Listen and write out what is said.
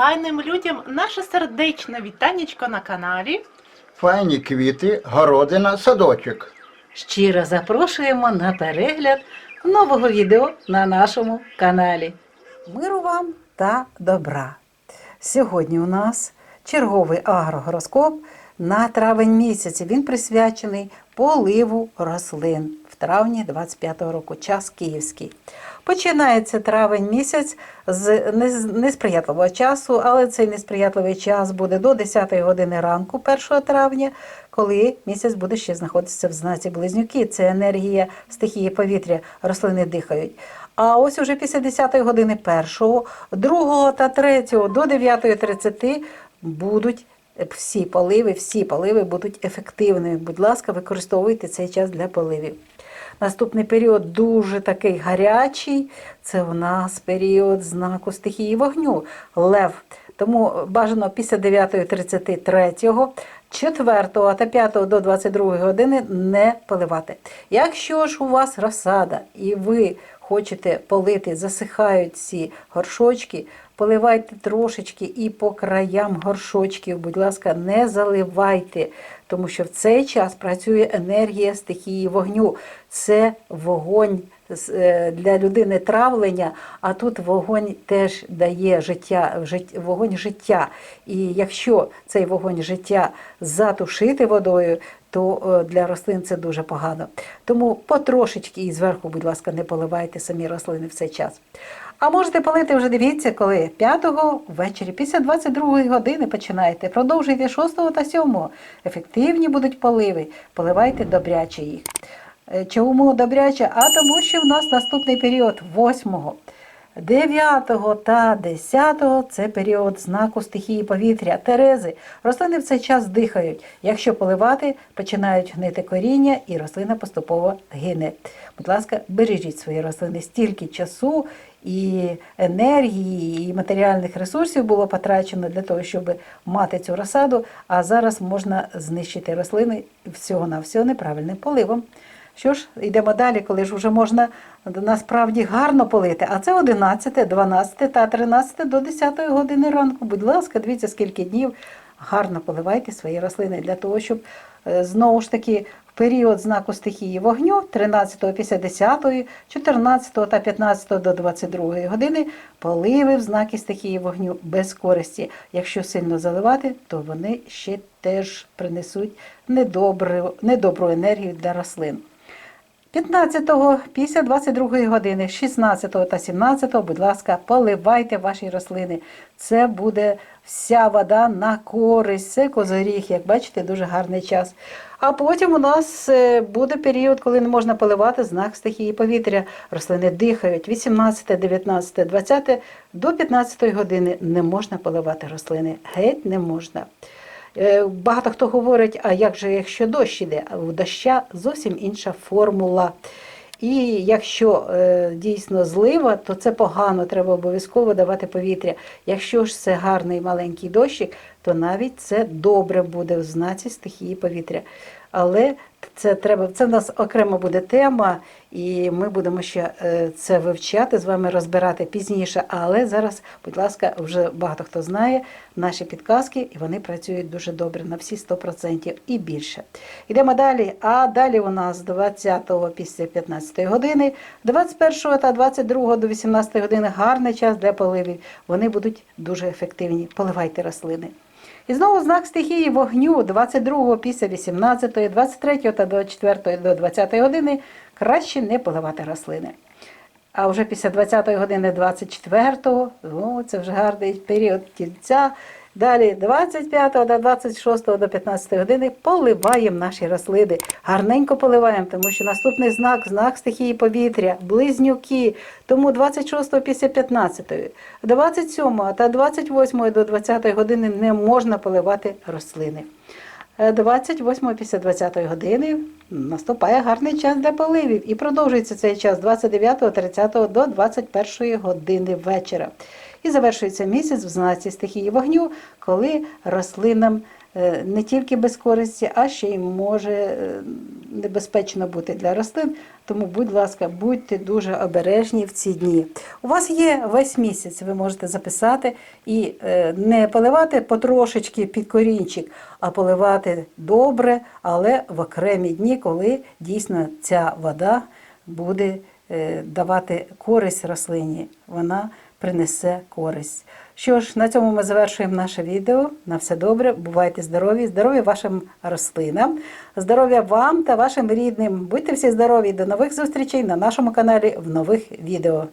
файним людям наше сердечне вітанечко на каналі. Файні квіти, городина, садочок. Щиро запрошуємо на перегляд нового відео на нашому каналі. Миру вам та добра! Сьогодні у нас черговий агрогороскоп на травень місяць. Він присвячений поливу рослин травні 25-го року, час київський. Починається травень місяць з несприятливого часу, але цей несприятливий час буде до 10-ї години ранку 1 травня, коли місяць буде ще знаходитися в знаці близнюки. Це енергія стихії повітря, рослини дихають. А ось уже після 10 години 1, 2 та 3 до 9.30 будуть всі поливи, всі поливи будуть ефективними. Будь ласка, використовуйте цей час для поливів. Наступний період дуже такий гарячий. Це у нас період знаку стихії вогню, лев. Тому бажано після 9.33, 4 та 5 до 22 години не поливати. Якщо ж у вас розсада і ви хочете полити, засихають ці горшочки, поливайте трошечки і по краям горшочків, будь ласка, не заливайте, тому що в цей час працює енергія стихії вогню. Це вогонь е, для людини травлення, а тут вогонь теж дає життя, вогонь життя. І якщо цей вогонь життя затушити водою, то е, для рослин це дуже погано. Тому потрошечки і зверху, будь ласка, не поливайте самі рослини в цей час. А можете полити вже дивіться, коли 5-го ввечері, після 22-ї години починаєте. Продовжуйте 6 та 7. Ефективні будуть поливи. Поливайте добряче їх. Е, Чому добряче? А тому, що в нас наступний період 8, 9 та 10 це період знаку стихії повітря, терези. Рослини в цей час дихають. Якщо поливати, починають гнити коріння і рослина поступово гине. Будь ласка, бережіть свої рослини стільки часу і енергії, і матеріальних ресурсів було потрачено для того, щоб мати цю розсаду, а зараз можна знищити рослини всього на всього неправильним поливом. Що ж, йдемо далі, коли ж вже можна насправді гарно полити. А це 11, 12 та 13 до 10 години ранку. Будь ласка, дивіться, скільки днів гарно поливайте свої рослини для того, щоб е, знову ж таки в період знаку стихії вогню 13 після 10, 14 та 15 до 22 години поливи в знаки стихії вогню без користі. Якщо сильно заливати, то вони ще теж принесуть недобру, недобру енергію для рослин. 15-го після 22 години, 16 та 17, будь ласка, поливайте ваші рослини. Це буде вся вода на користь. Це козоріг, як бачите, дуже гарний час. А потім у нас е, буде період, коли не можна поливати знак стихії повітря. Рослини дихають 18, 19, 20 до 15 години не можна поливати рослини. Геть не можна. Е, Багато хто говорить, а як же якщо дощ іде? А у доща зовсім інша формула. І якщо е, дійсно злива, то це погано, треба обов'язково давати повітря. Якщо ж це гарний маленький дощик, то навіть це добре буде в знаці стихії повітря. Але це треба, це в нас окремо буде тема, і ми будемо ще е, це вивчати з вами, розбирати пізніше. Але зараз, будь ласка, вже багато хто знає наші підказки, і вони працюють дуже добре на всі 100% і більше. Йдемо далі. А далі у нас 20-го після 15 години, 21 та 22 до 18 години гарний час для поливів. Вони будуть дуже ефективні. Поливайте рослини. І знову знак стихії вогню 22 після 18, 23 та 24 до 20 години краще не поливати рослини. А вже після 20 години 24-го, о, це вже гарний період тільця. Далі 25 до 26 до 15 години поливаємо наші рослини. Гарненько поливаємо, тому що наступний знак знак стихії повітря, близнюки. Тому 26 після 15, 27 та 28 до 20 години не можна поливати рослини. Е, 28 після 20 години наступає гарний час для поливів і продовжується цей час 29, 30 до 21 години вечора. І завершується місяць в знаці стихії вогню, коли рослинам е, не тільки без користі, а ще й може е, небезпечно бути для рослин. Тому, будь ласка, будьте дуже обережні в ці дні. У вас є весь місяць, ви можете записати і е, не поливати потрошечки під корінчик, а поливати добре, але в окремі дні, коли дійсно ця вода буде давати користь рослині. Вона принесе користь. Що ж, на цьому ми завершуємо наше відео. На все добре, бувайте здорові, здоров'я вашим рослинам, здоров'я вам та вашим рідним. Будьте всі здорові. До нових зустрічей на нашому каналі в нових відео.